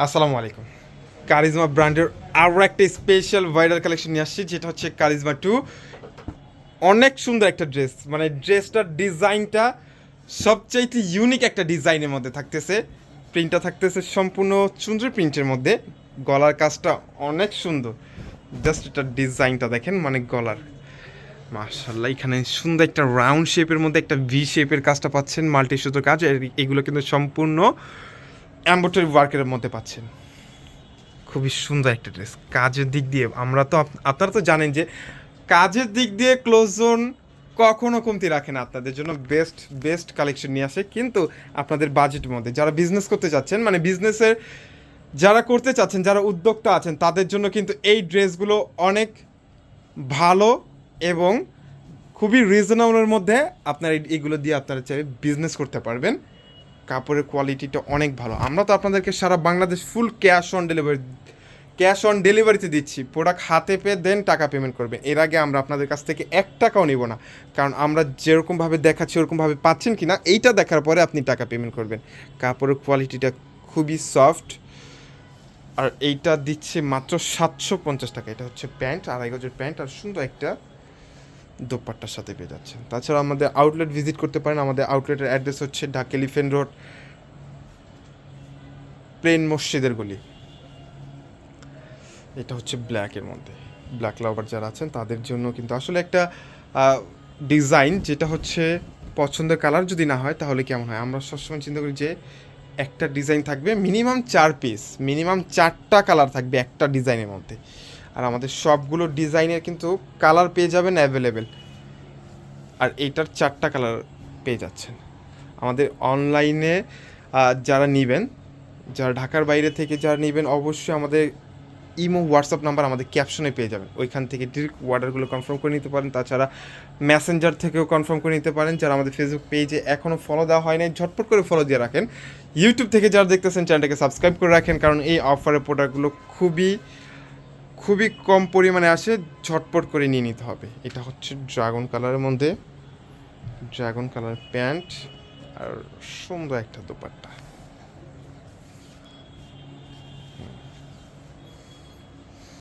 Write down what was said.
আসসালামু আলাইকুম। কারিজমা ব্র্যান্ডের আরও একটা স্পেশাল ভাইরাল কালেকশন নিয়ে আসছি, যেটা হচ্ছে কারিজমা টু অনেক সুন্দর একটা ড্রেস মানে ড্রেসটার ডিজাইনটা সবচাইতে ইউনিক একটা ডিজাইনের মধ্যে থাকতেছে। প্রিন্টটা থাকতেছে সম্পূর্ণ চুন্দ্রি প্রিন্টের মধ্যে। গলার কাজটা অনেক সুন্দর। জাস্ট এটা ডিজাইনটা দেখেন মানে গলার। মার্শাল্লাহ এখানে সুন্দর একটা রাউন্ড শেপের মধ্যে একটা ভি শেপের কাজটা পাচ্ছেন, মাল্টি সুতোর কাজ এগুলো কিন্তু সম্পূর্ণ অ্যাম্বোটারি ওয়ার্কের মধ্যে পাচ্ছেন। খুবই সুন্দর একটা ড্রেস। কাজের দিক দিয়ে আমরা তো আপ- আপনারা তো জানেন যে কাজের দিক দিয়ে ক্লোজ জোন কখনো কমতি রাখে না। আপনাদের জন্য বেস্ট বেস্ট কালেকশন নিয়ে আসে। কিন্তু আপনাদের বাজেটের মধ্যে যারা বিজনেস করতে চাচ্ছেন মানে বিজনেসের যারা করতে চাচ্ছেন, যারা উদ্যোক্তা আছেন, তাদের জন্য কিন্তু এই ড্রেসগুলো অনেক ভালো এবং খুবই রিজনেবলের মধ্যে আপনারা এই- এইগুলো দিয়ে আপনারা চাই বিজনেস করতে পারবেন। কাপড়ের কোয়ালিটিটা অনেক ভালো। আমরা তো আপনাদেরকে সারা Bangladesh full cash on delivery cash on ডেলিভারিতে দিচ্ছি। প্রোডাক্ট হাতে পেয়ে দেন টাকা পেমেন্ট করবেন এর আগে আমরা আপনাদের কাছ থেকে এক টাকাও নিব না। কারণ আমরা যেরকমভাবে দেখাচ্ছি ওরকমভাবে পাচ্ছেন কি না এইটা দেখার পরে আপনি টাকা পেমেন্ট করবেন। কাপড়ের কোয়ালিটিটা খুবই সফট আর এইটা দিচ্ছে মাত্র সাতশো পঞ্চাশ টাকা। এটা হচ্ছে প্যান্ট, আড়াই গজের প্যান্ট। আর সুন্দর একটা দোপাট্টার সাথে পেয়ে যাচ্ছেন। তাছাড়া আমাদের আউটলেট ভিজিট করতে পারেন। আমাদের আউটলেটের অ্যাড্রেস হচ্ছে ঢাকা এলিফেন্ট রোড প্লেন মসজিদের গলি। এটা হচ্ছে ব্ল্যাকের মধ্যে। ব্ল্যাক লাভার যারা আছেন, তাদের জন্য কিন্তু আসলে একটা ডিজাইন যেটা হচ্ছে পছন্দের কালার যদি না হয়, তাহলে কেমন হয়? আমরা সবসময় চিন্তা করি যে একটা ডিজাইন থাকবে মিনিমাম চার পিস মিনিমাম চারটা কালার থাকবে একটা ডিজাইনের মধ্যে। আর আমাদের সবগুলো ডিজাইনের কিন্তু কালার পেয়ে যাবেন অ্যাভেলেবেল। আর এইটার চারটা কালার পেয়ে যাচ্ছেন। আমাদের অনলাইনে যারা নেবেন, যারা ঢাকার বাইরে থেকে যারা নেবেন, অবশ্যই আমাদের ইমো, হোয়াটসঅ্যাপ নাম্বার আমাদের ক্যাপশনে পেয়ে যাবেন। ওইখান থেকে ডিরেক্ট অর্ডারগুলো কনফার্ম করে নিতে পারেন। তাছাড়া মেসেঞ্জার থেকেও কনফার্ম করে নিতে পারেন। যারা আমাদের ফেসবুক পেজে এখনও ফলো দেওয়া হয় নাই, ঝটপট করে ফলো দিয়ে রাখেন। ইউটিউব থেকে যারা দেখতেছেন চ্যানেলটাকে সাবস্ক্রাইব করে রাখেন। কারণ এই অফারের প্রোডাক্টগুলো খুবই খুবই কম পরিমাণে আসে, ঝটপট করে নিয়ে নিতে হবে। এটা হচ্ছে ড্রাগন কালারের মধ্যে। ড্রাগন কালার প্যান্ট আর সুন্দর একটা দোপাট্টা।